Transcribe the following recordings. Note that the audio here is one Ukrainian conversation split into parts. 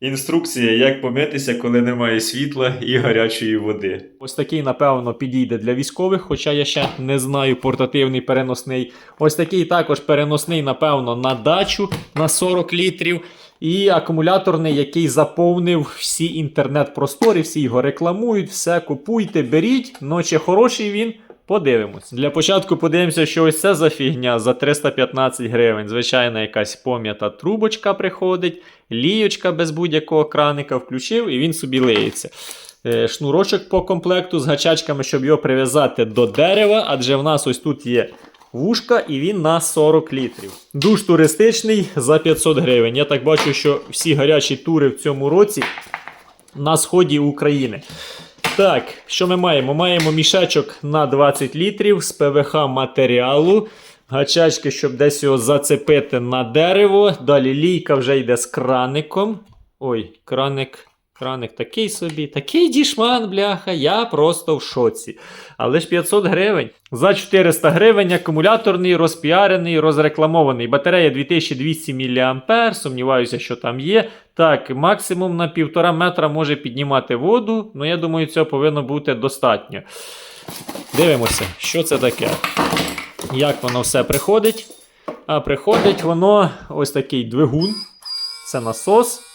Інструкція, як помитися, коли немає світла і гарячої води. Ось такий, напевно, підійде для військових, хоча я ще не знаю, портативний переносний. Ось такий також переносний, напевно, на дачу на 40 літрів. І акумуляторний, який заповнив всі інтернет-простори, всі його рекламують, все купуйте, беріть. Чи хороший він, подивимось. Для початку подивимося, що ось це за фігня за 315 гривень. Звичайно, якась пом'ята трубочка приходить, ліючка без будь-якого краника включив, і він собі лиється. Е, Шнурочок по комплекту з гачачками, щоб його прив'язати до дерева, адже в нас ось тут є вушка, і він на 40 літрів. Душ туристичний за 500 гривень. Я так бачу, що всі гарячі тури в цьому році на сході України. Так, що ми маємо? Маємо мішечок на 20 літрів з ПВХ матеріалу. Гачачки, щоб десь його зацепити на дерево. Далі лійка вже йде з краником. Ой, краник. Краник такий собі, такий дішман, бляха, я просто в шоці. Але ж 500 гривень. За 400 гривень акумуляторний, розпіарений, розрекламований. Батарея 2200 мА. Сумніваюся, що там є. Так, максимум на півтора метра може піднімати воду. Ну, я думаю, цього повинно бути достатньо. Дивимося, що це таке. Як воно все приходить. А приходить воно ось такий двигун. Це насос.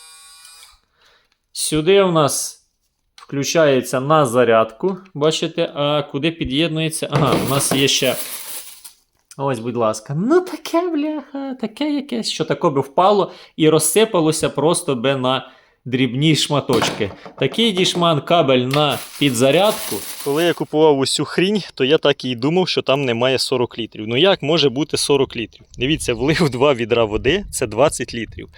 Сюди у нас включається на зарядку. Бачите, а куди під'єднується? Ага, у нас є ще. Ось, будь ласка. Ну таке, бляха, таке якесь, що таке би впало і розсипалося просто би на дрібні шматочки. Такий дішман кабель на підзарядку. Коли я купував ось цю хрінь, то я так і думав, що там немає 40 літрів. Ну як може бути 40 літрів? Дивіться, влив два відра води, це 20 літрів.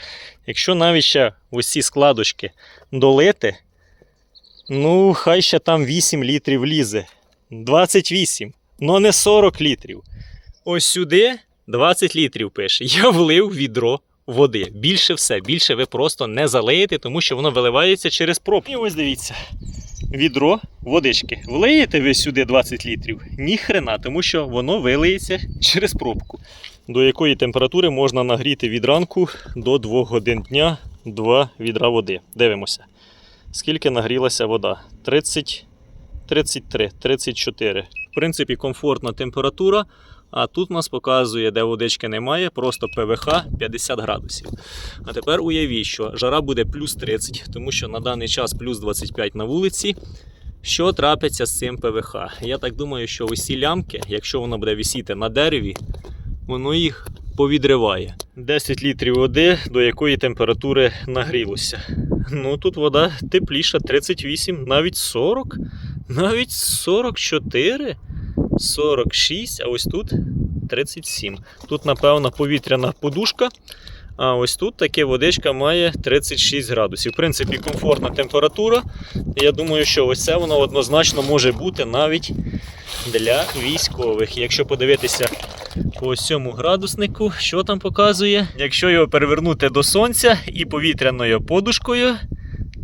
Якщо навіть ще ось складочки долити, ну хай ще там 8 літрів лізе. 28, но не 40 літрів. Ось сюди 20 літрів пише. Я влив відро води. Більше все, більше ви просто не залиєте, тому що воно виливається через пробку. І ось дивіться. Відро водички. Влиєте ви сюди 20 літрів? Ні хрена, тому що воно вилиється через пробку. До якої температури можна нагріти від ранку до 2 годин дня 2 відра води. Дивимося. Скільки нагрілася вода? 30, 33, 34. В принципі, комфортна температура. А тут нас показує, де водички немає, просто ПВХ 50 градусів. А тепер уявіть, що жара буде плюс 30, тому що на даний час плюс 25 на вулиці. Що трапиться з цим ПВХ? Я так думаю, що усі лямки, якщо воно буде висіти на дереві, воно їх повідриває. 10 літрів води, до якої температури нагрілося. Ну тут вода тепліша, 38, навіть 40, навіть 44. 46, а ось тут 37. Тут, напевно, повітряна подушка. А ось тут таке водичка має 36 градусів. В принципі, комфортна температура. Я думаю, що ось це воно однозначно може бути навіть для військових. Якщо подивитися по цьому градуснику, що там показує. Якщо його перевернути до сонця і повітряною подушкою,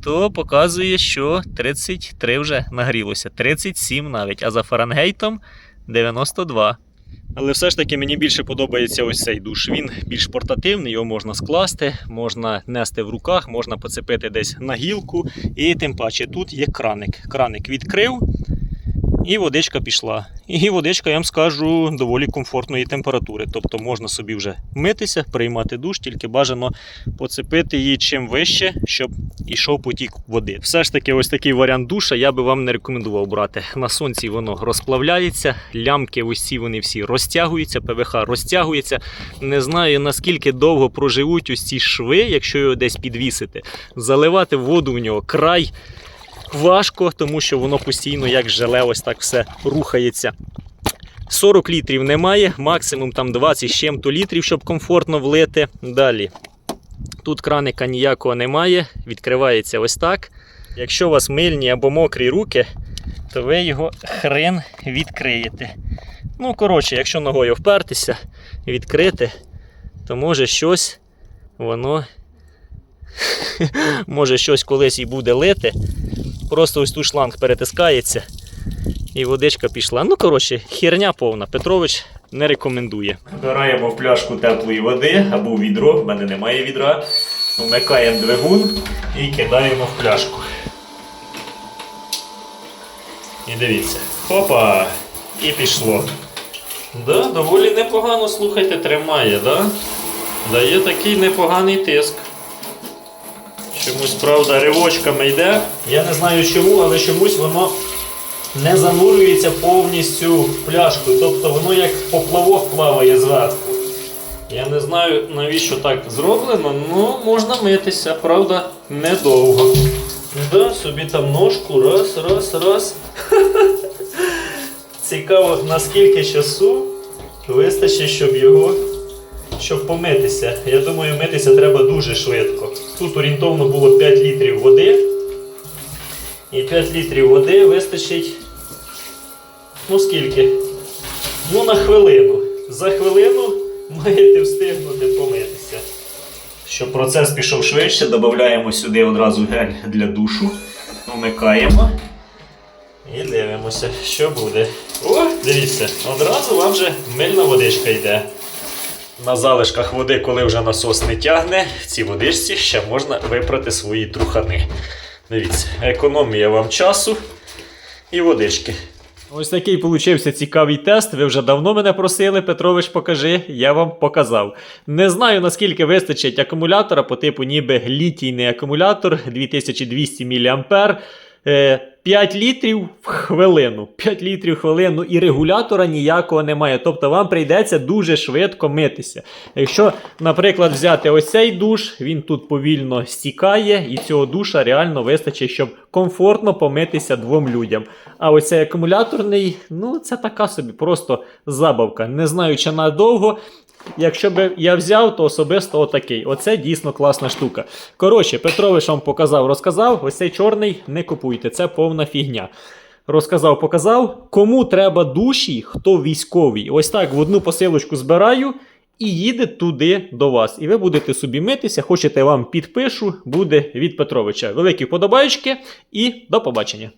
то показує, що 33 вже нагрілося, 37 навіть, а за Фаренгейтом 92. Але все ж таки мені більше подобається ось цей душ. Він більш портативний, його можна скласти, можна нести в руках, можна поцепити десь на гілку. І тим паче тут є краник. Краник відкрив, і водичка пішла. І водичка, я вам скажу, доволі комфортної температури. Тобто можна собі вже митися, приймати душ, тільки бажано поцепити її чим вище, щоб ішов потік води. Все ж таки, ось такий варіант душа я би вам не рекомендував брати. На сонці воно розплавляється, лямки ці вони всі розтягуються, ПВХ розтягується. Не знаю наскільки довго проживуть ось ці шви, якщо його десь підвісити. Заливати воду в нього край важко, тому що воно постійно, як желе, ось так все рухається. 40 літрів немає, максимум там 20 з чим-то літрів, щоб комфортно влити. Далі. Тут краника ніякого немає, відкривається ось так. Якщо у вас мильні або мокрі руки, то ви його хрен відкриєте. Ну, коротше, якщо ногою впертися, відкрити, то може щось воно може щось колись і буде лити. Просто ось тут шланг перетискається і водичка пішла. Ну, коротше, херня повна. Петрович не рекомендує. Набираємо в пляшку теплої води або відро, в мене немає відра. Вмикаємо двигун і кидаємо в пляшку. І дивіться. Хопа! І пішло. Да, доволі непогано, слухайте, тримає, да? Дає такий непоганий тиск. Чомусь, правда, ривочками йде. Я не знаю чому, але чомусь воно не занурюється повністю в пляшку. Тобто воно як поплавок плаває зверху. Я не знаю, навіщо так зроблено, але можна митися, правда, недовго. Да, собі там ножку, раз, раз, раз. Цікаво, наскільки часу вистачить, щоб його щоб помитися. Я думаю, митися треба дуже швидко. Тут орієнтовно було 5 літрів води. І 5 літрів води вистачить. Ну скільки? Ну на хвилину. За хвилину маєте встигнути помитися. Щоб процес пішов швидше, додаємо сюди одразу гель для душу. Вмикаємо. І дивимося, що буде. О, дивіться, одразу вам вже мильна водичка йде. На залишках води, коли вже насос не тягне, в цій водичці ще можна випрати свої трухани. Дивіться, економія вам часу і водички. Ось такий получився цікавий тест. Ви вже давно мене просили, Петрович, покажи, я вам показав. Не знаю наскільки вистачить акумулятора по типу ніби літійний акумулятор 2200 мА. 5 літрів в хвилину. 5 літрів в хвилину і регулятора ніякого немає. Тобто вам прийдеться дуже швидко митися. Якщо, наприклад, взяти ось цей душ, він тут повільно стікає, і цього душа реально вистачить, щоб комфортно помитися двом людям. А ось цей акумуляторний, ну це така собі просто забавка. Не знаю, чи надовго. Якщо б я взяв, то особисто отакий. Оце дійсно класна штука. Коротше, Петрович вам показав, розказав. Ось цей чорний не купуйте, це повна фігня. Розказав, показав. Кому треба душі, хто військовий. Ось так в одну посилочку збираю і їде туди до вас. І ви будете собі митися. Хочете вам підпишу, буде від Петровича. Великі вподобайки і до побачення.